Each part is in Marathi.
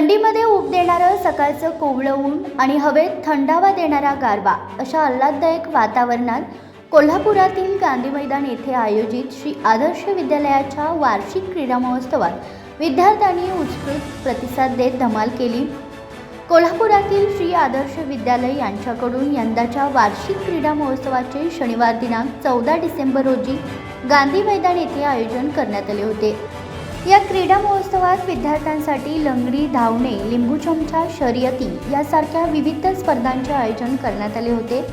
थंडीमध्ये उब देणारं सकाळचं कोवळं ऊन आणि हवेत थंडावा देणारा गारवा अशा आल्हाददायक वातावरणात कोल्हापुरातील गांधी मैदान येथे आयोजित श्री आदर्श विद्यालयाच्या वार्षिक क्रीडा महोत्सवात विद्यार्थ्यांनी उत्स्फूर्त प्रतिसाद देत धमाल केली. कोल्हापुरातील श्री आदर्श विद्यालय यांच्याकडून यंदाच्या वार्षिक क्रीडा महोत्सवाचे शनिवार दिनांक चौदा डिसेंबर रोजी गांधी मैदान येथे आयोजन करण्यात आले होते. या क्रीडा महोत्सवात विद्यार्थ्यांसाठी लंगडी धावणे लिंबू चमचा शर्यती यासारख्या विविध स्पर्धांचे आयोजन करण्यात आले होते.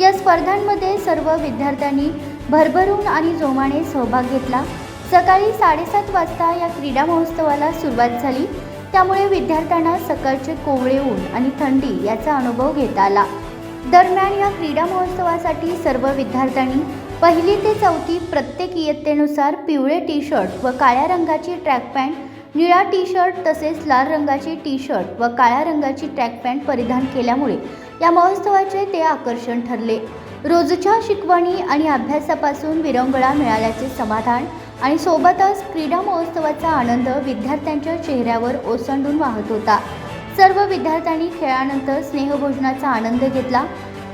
या स्पर्धांमध्ये सर्व विद्यार्थ्यांनी भरभरून आणि जोमाने सहभाग घेतला. सकाळी साडेसात वाजता या क्रीडा महोत्सवाला सुरुवात झाली. त्यामुळे विद्यार्थ्यांना सकाळचे कोवळे ऊन आणि थंडी याचा अनुभव घेता आला. दरम्यान या क्रीडा महोत्सवासाठी सर्व विद्यार्थ्यांनी पहिली ते चौथी प्रत्येक इयत्तेनुसार पिवळे टी शर्ट व काळ्या रंगाची ट्रॅक पॅन्ट निळा टी शर्ट तसेच लाल रंगाची टी शर्ट व काळ्या रंगाची ट्रॅक पॅन्ट परिधान केल्यामुळे या महोत्सवाचे ते आकर्षण ठरले. रोजच्या शिकवणी आणि अभ्यासापासून विरंगुळा मिळाल्याचे समाधान आणि सोबतच क्रीडा महोत्सवाचा आनंद विद्यार्थ्यांच्या चेहऱ्यावर ओसंडून वाहत होता. सर्व विद्यार्थ्यांनी खेळानंतर स्नेहभोजनाचा आनंद घेतला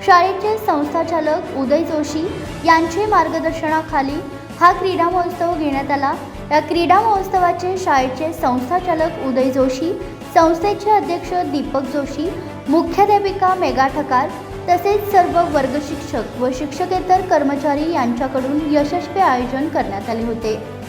शाळेचे संस्थाचालक उदय जोशी यांचे मार्गदर्शनाखाली हा क्रीडा महोत्सव घेण्यात आला. या क्रीडा महोत्सवाचे शाळेचे संस्थाचालक उदय जोशी संस्थेचे अध्यक्ष दीपक जोशी मुख्याध्यापिका मेघा ठकार तसेच सर्व वर्ग शिक्षक व शिक्षकेतर कर्मचारी यांच्याकडून यशस्वी आयोजन करण्यात आले होते.